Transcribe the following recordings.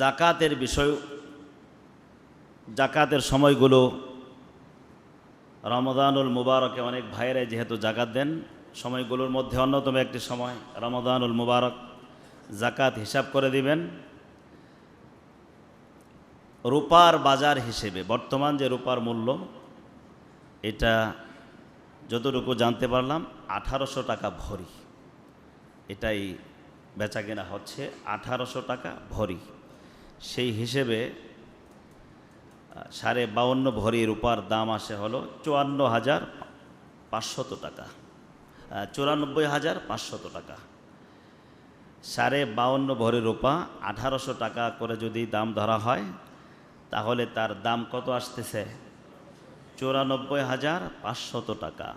জাকাতের বিষয়, জাকাতের সময়গুলো রমদানুল মুবারকে অনেক ভাইয়েরাই যেহেতু জাকাত দেন, সময়গুলোর মধ্যে অন্যতম একটি সময় রমদানুল মুবারক জাকাত হিসাব করে দিবেন। রূপার বাজার হিসেবে, বর্তমান যে রূপার মূল্য, এটা যতটুকু জানতে পারলাম, আঠারোশো টাকা ভরি। এটাই বেচা কেনা হচ্ছে আঠারোশো টাকা ভরি। সেই হিসেবে সাড়ে বাউন্ন ভরি রূপার দাম আসে হলো চুয়ান্ন হাজার পাঁচশত টাকা। চুরানব্বই হাজার পাঁচশত টাকা। সাড়ে বাউন্ন ভরি রূপা আঠারোশো টাকা করে যদি দাম ধরা হয়, তাহলে তার দাম কত আসতেছে? চুরানব্বই হাজার পাঁচশত টাকা।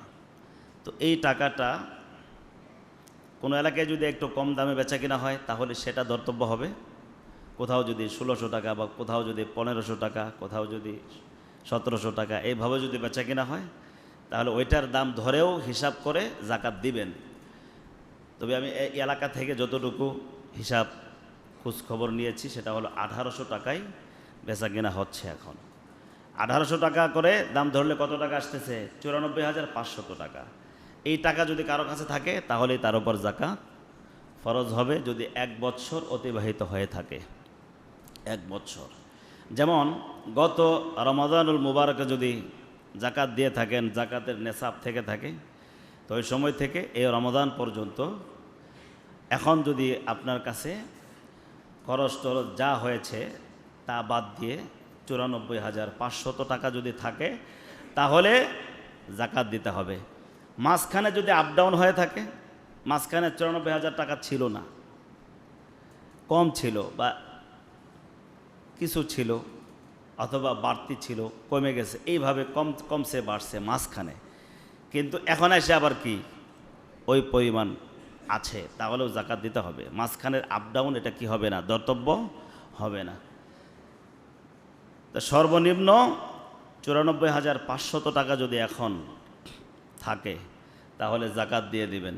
তো এই টাকাটা কোনো এলাকায় যদি একটু কম দামে বেচা কিনা হয়, তাহলে সেটা ধর্তব্য হবে। কোথাও যদি ষোলোশো টাকা বা কোথাও যদি পনেরোশো টাকা, কোথাও যদি সতেরোশো টাকা, এইভাবে যদি বেচা কেনা হয়, তাহলে ওইটার দাম ধরেও হিসাব করে জাকাত দিবেন। তবে আমি এই এলাকা থেকে যতটুকু হিসাব খবর নিয়েছি, সেটা হলো আঠারোশো টাকায় বেচা কেনা হচ্ছে এখন। আঠারোশো টাকা করে দাম ধরলে কত টাকা আসতেছে? চুরানব্বই হাজার পাঁচশত টাকা। এই টাকা যদি কারও কাছে থাকে তাহলে তার উপর জাকাত ফরজ হবে, যদি এক বৎসর অতিবাহিত হয়ে থাকে। এক বছর। যেমন, গত রমাদানুল মুবারকে যদি জাকাত দিয়ে থাকেন, জাকাতের নেশাব থেকে থাকে, তো ওই সময় থেকে এই রমাদান পর্যন্ত এখন যদি আপনার কাছে খরচ টরচ যা হয়েছে, তা বাদ দিয়ে চুরানব্বই হাজার পাঁচশত টাকা যদি থাকে, তাহলে জাকাত দিতে হবে। মাঝখানে যদি আপ ডাউন হয়ে থাকে, মাঝখানে চুরানব্বই হাজার টাকা ছিল না, কম ছিল বা কিছু ছিল অথবা বাড়তি ছিল, কমে গেছে। এইভাবে কম কমছে বাড়ছে মাঝখানে। কিন্তু এখন এসে আবার কি? ওই পরিমাণ আছে, তাহলেও জাকাত দিতে হবে। মাঝখানের আপ ডাউন এটা কি হবে না? দর্তব্য হবে না। তা সর্বনিম্ন চুরানব্বই হাজার পাঁচশত টাকা যদি এখন থাকে, তাহলে জাকাত দিয়ে দিবেন।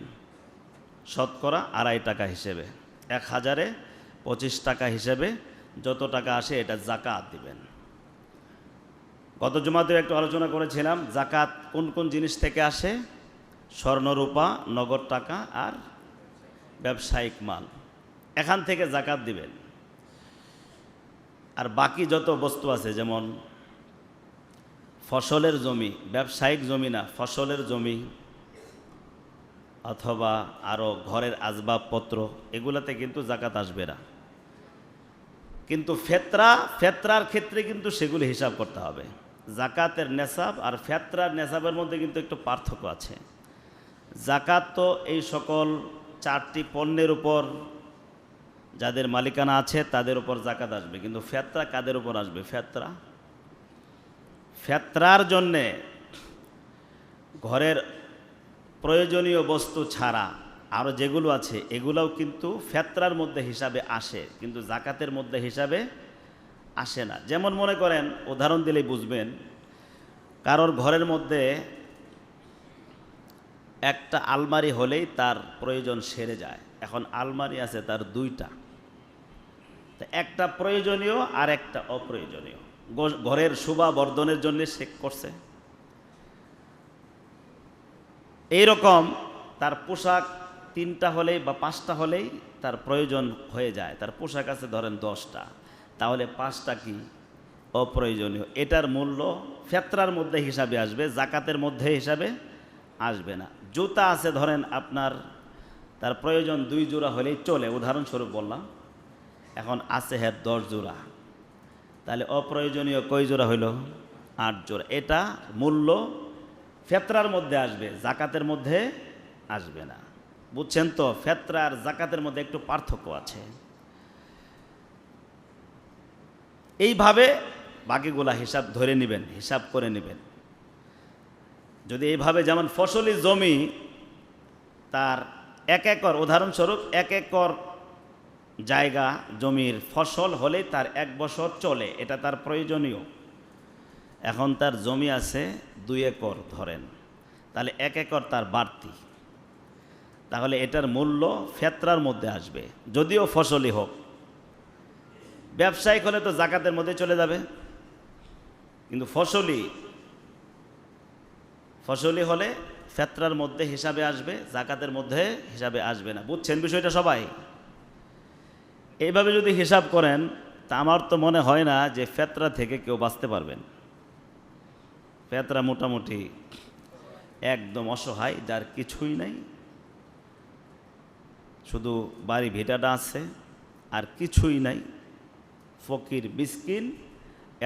শতকরা আড়াই টাকা হিসেবে। এক হাজারে পঁচিশ টাকা হিসেবে যত টাকা আসে এটা জাকাত দিবেন। গত জমাতে একটু আলোচনা করেছিলাম জাকাত কোন কোন জিনিস থেকে আসে? স্বর্ণরূপা, নগদ টাকা আর ব্যবসায়িক মাল। এখান থেকে জাকাত দিবেন। আর বাকি যত বস্তু আছে, যেমন ফসলের জমি, ব্যবসায়িক জমি না, ফসলের জমি, অথবা আরও ঘরের আসবাবপত্র, এগুলাতে কিন্তু জাকাত আসবে না। কিন্তু ফেতরা, ফেতরার ক্ষেত্রে কিন্তু সেগুলি হিসাব করতে হবে। জাকাতের নেশাব আর ফেতরার নেশাবের মধ্যে কিন্তু একটু পার্থক্য আছে। জাকাত তো এই সকল চারটি পণ্যের উপর যাদের মালিকানা আছে তাদের উপর জাকাত আসবে, কিন্তু ফেতরা কাদের উপর আসবে? ফেতরা। ফেতরার জন্যে ঘরের প্রয়োজনীয় বস্তু ছাড়া আরও যেগুলো আছে, এগুলোও কিন্তু ফেতরার মধ্যে হিসাবে আসে, কিন্তু জাকাতের মধ্যে হিসাবে আসে না। যেমন মনে করেন, উদাহরণ দিলেই বুঝবেন, কারোর ঘরের মধ্যে একটা আলমারি হলেই তার প্রয়োজন সেরে যায়। এখন আলমারি আছে তার দুইটা। একটা প্রয়োজনীয় আর একটা অপ্রয়োজনীয়। ঘরের শোভা বর্ধনের জন্য সে করছে। এইরকম তার পোশাক তিনটা হলেই বা পাঁচটা হলেই তার প্রয়োজন হয়ে যায়। তার পোশাক আছে ধরেন দশটা। তাহলে পাঁচটা কি? অপ্রয়োজনীয়। এটার মূল্য ফেতরার মধ্যে হিসাবে আসবে, জাকাতের মধ্যে হিসাবে আসবে না। জুতা আছে ধরেন আপনার, তার প্রয়োজন দুই জোড়া হলেই চলে। উদাহরণস্বরূপ বললাম, এখন আছে হ্যাঁ দশ জোড়া। তাহলে অপ্রয়োজনীয় কয় জোড়া হইল? আট জোড়া। এটা মূল্য ফেতরার মধ্যে আসবে, জাকাতের মধ্যে আসবে না। বুঝছেন তো, ফেতরা আর জাকাতের মধ্যে একটু পার্থক্য আছে। এইভাবে বাকিগুলা হিসাব ধরে নেবেন, হিসাব করে নেবেন। যদি এইভাবে যেমন ফসলি জমি, তার এক একর, উদাহরণস্বরূপ এক একর জায়গা জমির ফসল হলেই তার এক বছর চলে, এটা তার প্রয়োজনীয়। এখন তার জমি আছে দুই একর, ধরেন। তাহলে এক একর তার বাড়তি। তাহলে এটার মূল্য ফেতরার মধ্যে আসবে, যদিও ফসলই হোক। ব্যবসায়িক হলে তো জাকাতের মধ্যে চলে যাবে, কিন্তু ফসলি ফসলি হলে ফেতরার মধ্যে হিসাবে আসবে, জাকাতের মধ্যে হিসাবে আসবে না। বুঝছেন বিষয়টা সবাই? এইভাবে যদি হিসাব করেন, তা আমার তো মনে হয় না যে ফেতরা থেকে কেউ বাঁচতে পারবেন। ফেতরা মোটামুটি একদম অসহায়, যার কিছুই নাই। শুধু বাড়ি ভিটাটা আছে, আর কিছুই নাই। ফকির বিস্কিন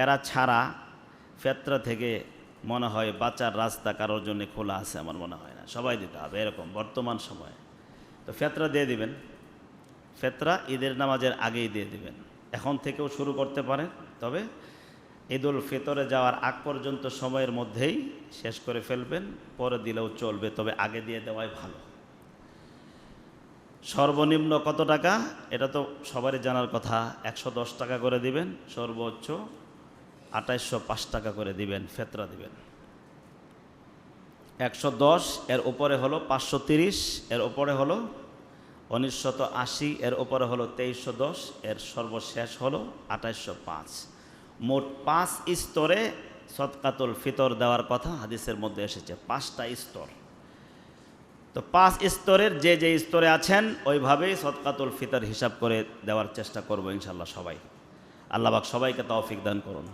এরা ছাড়া ফেতরা থেকে মনে হয় বাঁচার রাস্তা কারোর জন্য খোলা আছে আমার মনে হয় না। সবাই দিতে হবে, এরকম বর্তমান সময়ে। তো ফেতরা দিয়ে দিবেন। ফেতরা ঈদের নামাজের আগেই দিয়ে দিবেন। এখন থেকেও শুরু করতে পারেন, তবে ঈদুল ফিতরে যাওয়ার আগ পর্যন্ত সময়ের মধ্যেই শেষ করে ফেলবেন, পরে দিলেও চলবে, তবে আগে দিয়ে দেওয়াই ভালো। সর্বনিম্ন কত টাকা? এটা তো সবারই জানার কথা। একশো দশ টাকা করে দিবেন, সর্বোচ্চ আঠাইশশো পাঁচ টাকা করে দিবেন, ফেতরা দিবেন। একশো দশ, এর উপরে হলো পাঁচশো তিরিশ, এর উপরে হলো উনিশশত আশি, এর উপরে হলো তেইশশো দশ, এর সর্বশেষ হলো আঠাইশশো পাঁচ। মোট পাঁচ স্তরে সৎকাতুল ফিতর দেওয়ার কথা হাদিসের মধ্যে এসেছে। পাঁচটা স্তর। তো পাঁচ স্তরের যে যে স্তরে আছেন, ওইভাবেই সৎকাতুল ফিতর হিসাব করে দেওয়ার চেষ্টা করব ইনশাল্লাহ সবাই। আল্লাহবাক সবাইকে তৌফিক দান করুন।